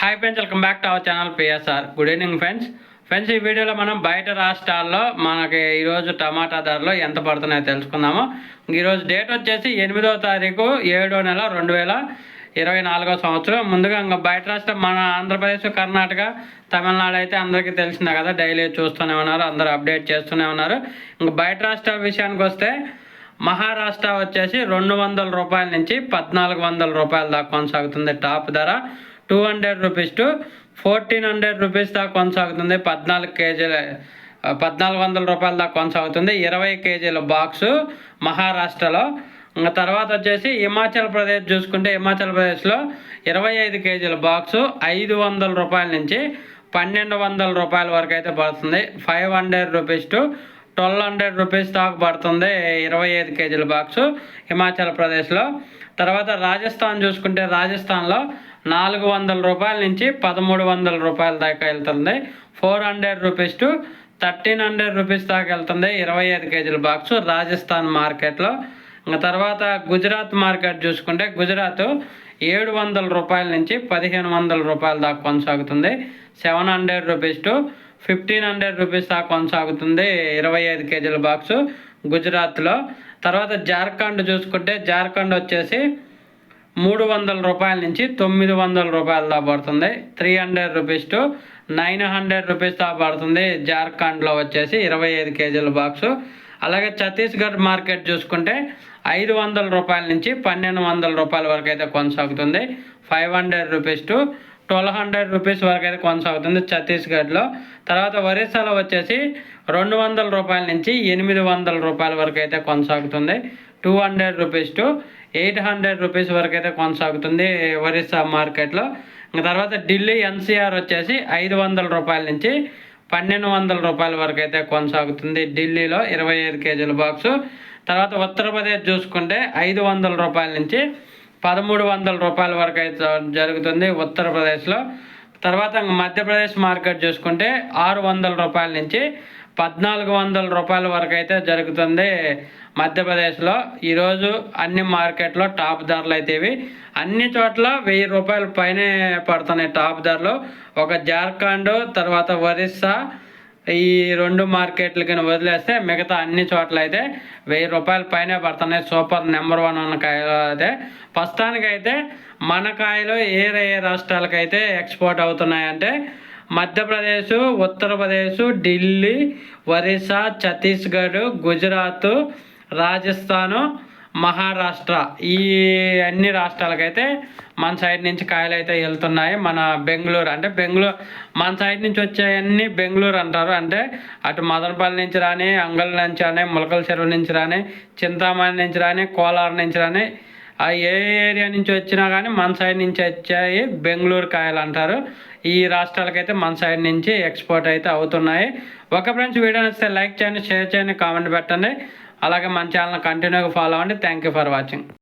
Hi friends welcome back to our channel PSR good evening friends friends ఈ వీడియోలో మనం బయట రాష్ట్రాల్లో మనకి ఈరోజు టమాటా ధరలు ఎంత పడుతున్నాయో తెలుసుకుందాము. ఈరోజు డేట్ వచ్చేసి ఎనిమిదవ తారీఖు ఏడో నెల రెండు వేల ఇరవై నాలుగో సంవత్సరం. ముందుగా ఇంకా బయట రాష్ట్రం మన ఆంధ్రప్రదేశ్ కర్ణాటక తమిళనాడు అయితే అందరికీ తెలిసిందే కదా డైలీ చూస్తూనే ఉన్నారు అందరూ అప్డేట్ చేస్తూనే ఉన్నారు. ఇంకా బయట రాష్ట్రాల విషయానికి వస్తే మహారాష్ట్ర వచ్చేసి రెండు వందల రూపాయల నుంచి పద్నాలుగు వందల రూపాయల దాకా కొనసాగుతుంది టాప్ ధర. Two hundred rupees to fourteen hundred rupees దాకా కొనసాగుతుంది. పద్నాలుగు కేజీల పద్నాలుగు వందల రూపాయల దాకా కొనసాగుతుంది. ఇరవై కేజీల బాక్సు మహారాష్ట్రలో. ఇంకా తర్వాత వచ్చేసి హిమాచల్ ప్రదేశ్ చూసుకుంటే హిమాచల్ ప్రదేశ్లో ఇరవై ఐదు కేజీల బాక్సు ఐదు వందల రూపాయల నుంచి పన్నెండు వందల రూపాయల వరకు అయితే పడుతుంది. Five hundred rupees to twelve hundred rupees దాకా పడుతుంది ఇరవై ఐదు కేజీల బాక్సు హిమాచల్ ప్రదేశ్లో. తర్వాత రాజస్థాన్ చూసుకుంటే రాజస్థాన్లో నాలుగు వందల రూపాయల నుంచి పదమూడు వందల రూపాయల దాకా వెళ్తుంది. Four hundred rupees to thirteen hundred rupees దాకా వెళ్తుంది ఇరవై ఐదు కేజీల బాక్సు రాజస్థాన్ మార్కెట్లో. ఇంకా తర్వాత గుజరాత్ మార్కెట్ చూసుకుంటే గుజరాత్ ఏడు వందల రూపాయల నుంచి పదిహేను వందల రూపాయల దాకా కొనసాగుతుంది. Seven hundred rupees to fifteen hundred rupees దాకా కొనసాగుతుంది ఇరవై ఐదు కేజీల బాక్సు గుజరాత్లో. తర్వాత జార్ఖండ్ చూసుకుంటే జార్ఖండ్ వచ్చేసి మూడు వందల రూపాయల నుంచి తొమ్మిది వందల రూపాయల దాకా పడుతుంది. Three hundred rupees to nine hundred rupees దాకా పడుతుంది. జార్ఖండ్లో వచ్చేసి ఇరవై ఐదు కేజీల బాక్సు. అలాగే ఛత్తీస్గఢ్ మార్కెట్ చూసుకుంటే ఐదు వందల రూపాయల నుంచి పన్నెండు వందల రూపాయల వరకు అయితే కొనసాగుతుంది. Five hundred rupees to twelve hundred rupees వరకు అయితే కొనసాగుతుంది ఛత్తీస్గఢ్లో. తర్వాత ఒరిస్సాలో వచ్చేసి రెండు వందల రూపాయల నుంచి ఎనిమిది వందల రూపాయల వరకు అయితే కొనసాగుతుంది. Two hundred rupees to eight hundred rupees వరకు అయితే కొనసాగుతుంది ఒరిస్సా మార్కెట్లో. ఇంకా తర్వాత ఢిల్లీ ఎన్సీఆర్ వచ్చేసి ఐదు వందల రూపాయల నుంచి పన్నెండు వందల రూపాయల వరకు అయితే కొనసాగుతుంది ఢిల్లీలో ఇరవై ఐదు కేజీల బాక్సు. తర్వాత ఉత్తరప్రదేశ్ చూసుకుంటే ఐదు వందల రూపాయల నుంచి పదమూడు వందల రూపాయల వరకు అయితే జరుగుతుంది ఉత్తరప్రదేశ్లో. తర్వాత మధ్యప్రదేశ్ మార్కెట్ చూసుకుంటే ఆరు వందల రూపాయల నుంచి పద్నాలుగు వందల రూపాయల వరకు అయితే జరుగుతుంది మధ్యప్రదేశ్లో. ఈరోజు అన్ని మార్కెట్లో టాప్ ధరలు అయితే ఇవి. అన్ని చోట్ల వెయ్యి రూపాయల పైనే పడుతున్నాయి టాప్ ధరలు. ఒక జార్ఖండ్ తర్వాత ఒరిస్సా ఈ రెండు మార్కెట్లు కింద వదిలేస్తే మిగతా అన్ని చోట్ల అయితే వెయ్యి రూపాయల పైనే పడుతున్నాయి. సూపర్ నెంబర్ వన్ ఉన్న కాయలు అయితే. ప్రస్తుతానికి అయితే మన కాయలు ఏ ఏ రాష్ట్రాలకైతే ఎక్స్పోర్ట్ అవుతున్నాయంటే మధ్యప్రదేశ్ ఉత్తరప్రదేశ్ ఢిల్లీ ఒరిస్సా ఛత్తీస్గఢ్ గుజరాత్ రాజస్థాను మహారాష్ట్ర. ఈ అన్ని రాష్ట్రాలకైతే మన సైడ్ నుంచి కాయలు అయితే వెళ్తున్నాయి. మన బెంగళూరు అంటే బెంగళూరు మన సైడ్ నుంచి వచ్చాయన్నీ బెంగళూరు అంటారు. అంటే అటు మదనపల్లి నుంచి రాని అంగల్ నుంచి రాని ములకల చెరువు నుంచి రాని చింతామణి నుంచి రాని కోలార్ నుంచి రాని ఆ ఏ ఏరియా నుంచి వచ్చినా కానీ మన సైడ్ నుంచి వచ్చాయి బెంగళూరు కాయలు అంటారు. ఈ రాష్ట్రాలకైతే మన సైడ్ నుంచి ఎక్స్పోర్ట్ అయితే అవుతున్నాయి. ఒక ఫ్రెండ్స్ వీడియో నచ్చితే లైక్ చేయండి షేర్ చేయండి కామెంట్ పెట్టండి. అలాగే మన ఛానల్ కంటిన్యూగా ఫాలో అవ్వండి. Thank you for watching.